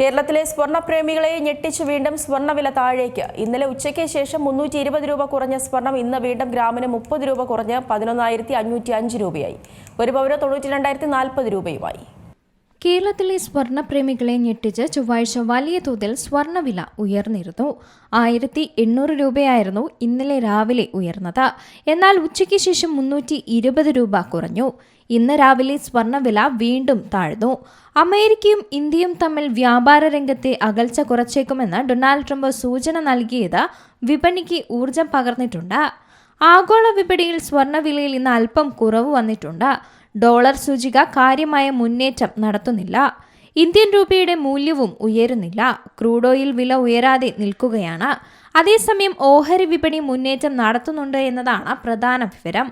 കേരളത്തിലെ സ്വർണപ്രേമികളെ ഞെട്ടിച്ചു വീണ്ടും സ്വർണവില താഴേക്ക്. ഇന്നലെ ഉച്ചയ്ക്ക് ശേഷം മുന്നൂറ്റി ഇരുപത് രൂപ കുറഞ്ഞ സ്വർണം ഇന്ന് വീണ്ടും ഗ്രാമിന് മുപ്പത് രൂപ കുറഞ്ഞ് പതിനൊന്നായിരത്തി അഞ്ഞൂറ്റി അഞ്ച് രൂപയായി. ഒരു പവന് തൊണ്ണൂറ്റി രണ്ടായിരത്തി നാൽപ്പത് രൂപയുമായി. കേരളത്തിലെ സ്വർണപ്രേമികളെ ഞെട്ടിച്ച് ചൊവ്വാഴ്ച വലിയ തോതിൽ സ്വർണവില ഉയർന്നിരുന്നു. ആയിരത്തി എണ്ണൂറ് രൂപയായിരുന്നു ഇന്നലെ രാവിലെ ഉയർന്നത്. എന്നാൽ ഉച്ചയ്ക്ക് ശേഷം മുന്നൂറ്റി ഇരുപത് രൂപ കുറഞ്ഞു. ഇന്ന് രാവിലെ സ്വർണവില വീണ്ടും താഴ്ന്നു. അമേരിക്കയും ഇന്ത്യയും തമ്മിൽ വ്യാപാര രംഗത്തെ അകൽച്ച കുറച്ചേക്കുമെന്ന് ഡൊണാൾഡ് ട്രംപ് സൂചന നൽകിയത് വിപണിക്ക് ഊർജം പകർന്നിട്ടുണ്ട്. ആഗോള വിപണിയിൽ സ്വർണവിലയിൽ ഇന്ന് അല്പം കുറവ് വന്നിട്ടുണ്ട്. ഡോളർ സൂചിക കാര്യമായ മുന്നേറ്റം നടത്തുന്നില്ല. ഇന്ത്യൻ രൂപയുടെ മൂല്യവും ഉയരുന്നില്ല. ക്രൂഡ് ഓയിൽ വില ഉയരാതെ നിൽക്കുകയാണ്. അതേസമയം ഓഹരി വിപണി മുന്നേറ്റം നടത്തുന്നുണ്ട് എന്നതാണ് പ്രധാന വിവരം.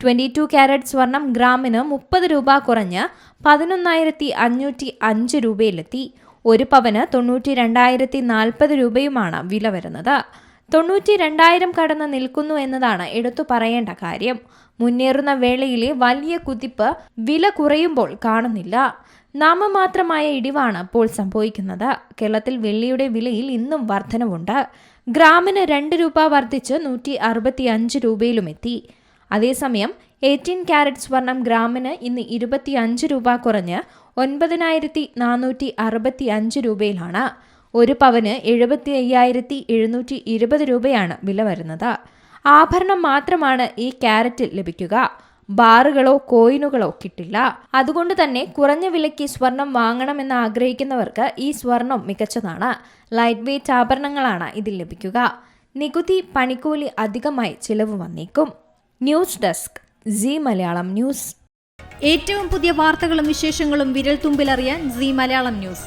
ട്വന്റി ടു ക്യാരറ്റ് സ്വർണം ഗ്രാമിന് മുപ്പത് രൂപ കുറഞ്ഞ് പതിനൊന്നായിരത്തി അഞ്ഞൂറ്റി അഞ്ച് രൂപയിലെത്തി. ഒരു പവന് തൊണ്ണൂറ്റി രണ്ടായിരത്തി നാൽപ്പത് രൂപയുമാണ് വില വരുന്നത്. തൊണ്ണൂറ്റി രണ്ടായിരം കടന്ന് നിൽക്കുന്നു എന്നതാണ് എടുത്തു പറയേണ്ട കാര്യം. മുന്നേറുന്ന വേളയിലെ വലിയ കുതിപ്പ് വില കുറയുമ്പോൾ കാണുന്നില്ല. നാമമാത്രമായ ഇടിവാണ് ഇപ്പോൾ സംഭവിക്കുന്നത്. കേരളത്തിൽ വെള്ളിയുടെ വിലയിൽ ഇന്നും വർധനവുണ്ട്. ഗ്രാമിന് രണ്ട് രൂപ വർദ്ധിച്ച് നൂറ്റി അറുപത്തി അഞ്ച് രൂപയിലും എത്തി. അതേസമയം എയ്റ്റീൻ ക്യാരറ്റ് സ്വർണം ഗ്രാമിന് ഇന്ന് ഇരുപത്തി അഞ്ച് രൂപ കുറഞ്ഞ് ഒൻപതിനായിരത്തി നാനൂറ്റി അറുപത്തി അഞ്ച് രൂപയിലാണ്. ഒരു പവന് എഴുപത്തി അയ്യായിരത്തി എഴുന്നൂറ്റി ഇരുപത് രൂപയാണ് വില വരുന്നത്. ആഭരണം മാത്രമാണ് ഈ ക്യാരറ്റിൽ ലഭിക്കുക. ബാറുകളോ കോയിനുകളോ കിട്ടില്ല. അതുകൊണ്ട് തന്നെ കുറഞ്ഞ വിലയ്ക്ക് സ്വർണം വാങ്ങണമെന്ന് ആഗ്രഹിക്കുന്നവർക്ക് ഈ സ്വർണം മികച്ചതാണ്. ലൈറ്റ് വെയ്റ്റ് ആഭരണങ്ങളാണ് ഇതിൽ ലഭിക്കുക. നികുതി പണിക്കൂലി അധികമായി ചിലവ് വന്നേക്കും. News desk Zee Malayalam news. ഏറ്റവും പുതിയ വാർത്തകളും വിശേഷങ്ങളും വിരൽ തുമ്പിലറിയാൻ ജി മലയാളം ന്യൂസ്.